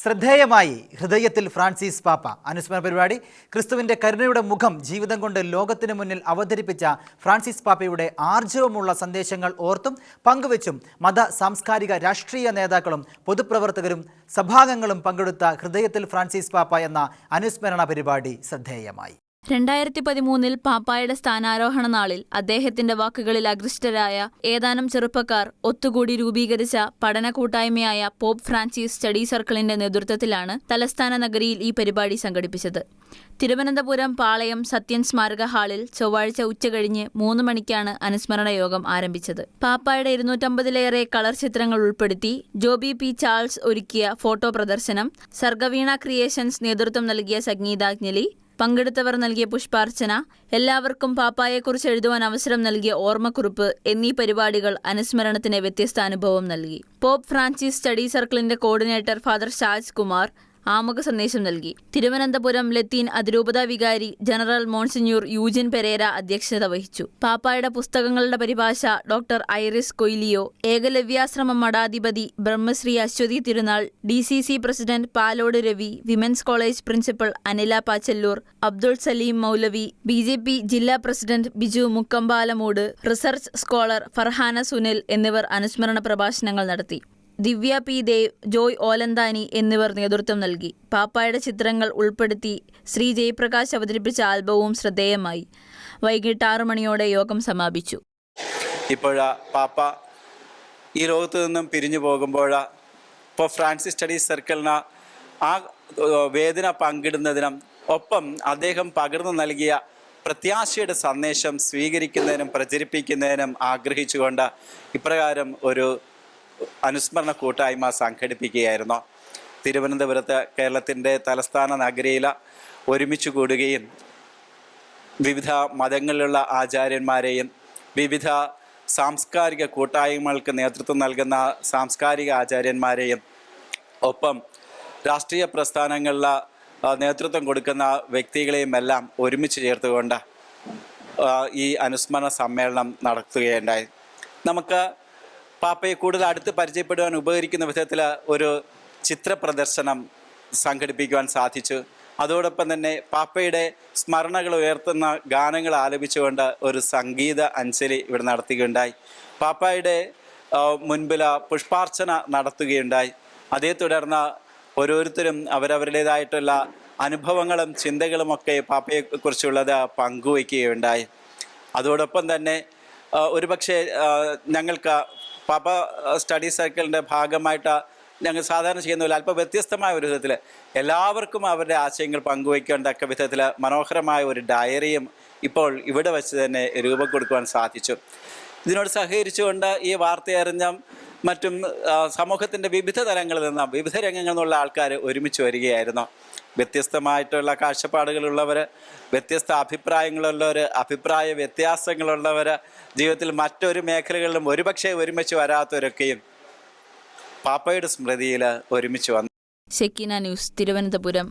ശ്രദ്ധേയമായി ഹൃദയത്തിൽ ഫ്രാൻസിസ് പാപ്പ. അനുസ്മരണ പരിപാടി. ക്രിസ്തുവിന്റെ കരുണയുടെ മുഖം ജീവിതം കൊണ്ട് ലോകത്തിന് മുന്നിൽ അവതരിപ്പിച്ച ഫ്രാൻസിസ് പാപ്പയുടെ ആർജവമുള്ള സന്ദേശങ്ങൾ ഓർത്തും പങ്കുവച്ചും മത സാംസ്കാരിക രാഷ്ട്രീയ നേതാക്കളും പൊതുപ്രവർത്തകരും സഭാംഗങ്ങളും പങ്കെടുത്ത ഹൃദയത്തിൽ ഫ്രാൻസിസ് പാപ്പ എന്ന അനുസ്മരണ പരിപാടി ശ്രദ്ധേയമായി. രണ്ടായിരത്തി പതിമൂന്നിൽ പാപ്പായുടെ സ്ഥാനാരോഹണ നാളിൽ അദ്ദേഹത്തിന്റെ വാക്കുകളിൽ അകൃഷ്ടരായ ഏതാനും ചെറുപ്പക്കാർ ഒത്തുകൂടി രൂപീകരിച്ച പഠന കൂട്ടായ്മയായ പോപ്പ് ഫ്രാൻസിസ് സ്റ്റഡി സർക്കിളിന്റെ നേതൃത്വത്തിലാണ് തലസ്ഥാന നഗരിയിൽ ഈ പരിപാടി സംഘടിപ്പിച്ചത്. തിരുവനന്തപുരം പാളയം സത്യൻ സ്മാരക ഹാളിൽ ചൊവ്വാഴ്ച ഉച്ചകഴിഞ്ഞ് മൂന്ന് മണിക്കാണ് അനുസ്മരണ യോഗം ആരംഭിച്ചത്. പാപ്പായുടെ ഇരുന്നൂറ്റമ്പതിലേറെ കളർ ചിത്രങ്ങൾ ഉൾപ്പെടുത്തി ജോബി പി ചാൾസ് ഒരുക്കിയ ഫോട്ടോ പ്രദർശനം സർഗവീണ ക്രിയേഷൻസ് നേതൃത്വം നൽകിയ സംഗീതാഞ്ജലി പങ്കെടുത്തവർ നൽകിയ പുഷ്പാർച്ചന എല്ലാവർക്കും പാപ്പായെക്കുറിച്ച് എഴുതുവാൻ അവസരം നൽകിയ ഓർമ്മക്കുറിപ്പ് എന്നീ പരിപാടികൾ അനുസ്മരണത്തിന് വ്യത്യസ്ത അനുഭവം നൽകി. പോപ്പ് ഫ്രാൻസിസ് സ്റ്റഡി സർക്കിളിന്റെ കോർഡിനേറ്റർ ഫാദർ ഷാജ് കുമാർ ആമുഖ സന്ദേശം നൽകി. തിരുവനന്തപുരം ലത്തീൻ അതിരൂപത വികാരി ജനറൽ മോൺസിഞ്ഞൂർ യൂജിൻ പെരേര അധ്യക്ഷത വഹിച്ചു. പാപ്പായുടെ പുസ്തകങ്ങളുടെ പരിഭാഷ doctor iris കൊയ്ലിയോ ഏകലവ്യാശ്രമം മഠാധിപതി Brahmashri Aswathy Thirunal D C C president Palode Ravi women's college principal Anila Pachalloor Abdul Salim Maulavi B J P ജില്ലാ president Biju Mukkampalamoodu research scholar Farhana Sunil എന്നിവർ അനുസ്മരണ പ്രഭാഷണങ്ങൾ നടത്തി. ദിവ്യ പി ദേവ് ജോയ് ഓലന്താനി എന്നിവർ നേതൃത്വം നൽകി. പാപ്പായുടെ ചിത്രങ്ങൾ ഉൾപ്പെടുത്തി ശ്രീ ജയപ്രകാശ് അവതരിപ്പിച്ച ആൽബവും ശ്രദ്ധേയമായി. വൈകിട്ട് ആറു മണിയോടെ യോഗം സമാപിച്ചു. ഇപ്പോഴാ പാപ്പ ഈ ലോകത്ത് നിന്നും പിരിഞ്ഞു പോകുമ്പോഴാ ഇപ്പോൾ ഫ്രാൻസിസ് സ്റ്റഡീസ് സർക്കിളിന് ആ വേദന പങ്കിടുന്നതിനും ഒപ്പം അദ്ദേഹം പകർന്നു നൽകിയ പ്രത്യാശയുടെ സന്ദേശം സ്വീകരിക്കുന്നതിനും പ്രചരിപ്പിക്കുന്നതിനും ആഗ്രഹിച്ചുകൊണ്ട് ഇപ്രകാരം ഒരു അനുസ്മരണ കൂട്ടായ്മ സംഘടിപ്പിക്കുകയായിരുന്നു. തിരുവനന്തപുരത്ത് കേരളത്തിന്റെ തലസ്ഥാന നഗരിയിൽ ഒരുമിച്ച് കൂടുകയും വിവിധ മതങ്ങളിലുള്ള ആചാര്യന്മാരെയും വിവിധ സാംസ്കാരിക കൂട്ടായ്മകൾക്ക് നേതൃത്വം നൽകുന്ന സാംസ്കാരിക ആചാര്യന്മാരെയും ഒപ്പം രാഷ്ട്രീയ പ്രസ്ഥാനങ്ങളിലെ നേതൃത്വം കൊടുക്കുന്ന വ്യക്തികളെയും എല്ലാം ഒരുമിച്ച് ചേർത്തുകൊണ്ട് ഈ അനുസ്മരണ സമ്മേളനം നടത്തുകയുണ്ടായി. നമുക്ക് പാപ്പയെ കൂടുതൽ അടുത്ത് പരിചയപ്പെടുവാൻ ഉപകരിക്കുന്ന വിധത്തിൽ ഒരു ചിത്ര പ്രദർശനം സംഘടിപ്പിക്കുവാൻ സാധിച്ചു. അതോടൊപ്പം തന്നെ പാപ്പയുടെ സ്മരണകൾ ഉയർത്തുന്ന ഗാനങ്ങൾ ആലപിച്ചുകൊണ്ട് ഒരു സംഗീത അഞ്ജലി ഇവിടെ നടത്തുകയുണ്ടായി. പാപ്പയുടെ മുൻപിൽ പുഷ്പാർച്ചന നടത്തുകയുണ്ടായി. അതേ തുടർന്ന് ഓരോരുത്തരും അവരവരുടേതായിട്ടുള്ള അനുഭവങ്ങളും ചിന്തകളുമൊക്കെ പാപ്പയെക്കുറിച്ചുള്ളത് പങ്കുവയ്ക്കുകയുണ്ടായി. അതോടൊപ്പം തന്നെ ഒരുപക്ഷെ ഞങ്ങൾക്ക് പാപ്പ സ്റ്റഡി സർക്കിളിന്റെ ഭാഗമായിട്ട് ഞങ്ങൾ സാധാരണ ചെയ്യുന്ന പോലെ അല്പം വ്യത്യസ്തമായ ഒരു വിധത്തിൽ എല്ലാവർക്കും അവരുടെ ആശയങ്ങൾ പങ്കുവയ്ക്കേണ്ടക്ക വിധത്തിൽ മനോഹരമായ ഒരു ഡയറിയും ഇപ്പോൾ ഇവിടെ വെച്ച് തന്നെ രൂപം കൊടുക്കുവാൻ സാധിച്ചു. ഇതിനോട് സഹകരിച്ചുകൊണ്ട് ഈ വാർത്ത അറിഞ്ഞ മറ്റും സമൂഹത്തിന്റെ വിവിധ തലങ്ങളിൽ നിന്ന് വിവിധ രംഗങ്ങളിൽ നിന്നുള്ള ആൾക്കാർ ഒരുമിച്ച് വരികയായിരുന്നു. വ്യത്യസ്തമായിട്ടുള്ള കാഴ്ചപ്പാടുകളുള്ളവർ വ്യത്യസ്ത അഭിപ്രായങ്ങളുള്ളവർ അഭിപ്രായ വ്യത്യാസങ്ങളുള്ളവർ ജീവിതത്തിൽ മറ്റൊരു മേഖലകളിലും ഒരുപക്ഷെ ഒരുമിച്ച് വരാത്തവരൊക്കെയും പാപ്പയുടെ സ്മൃതിയിൽ ഒരുമിച്ച് വന്നു ന്യൂസ് തിരുവനന്തപുരം.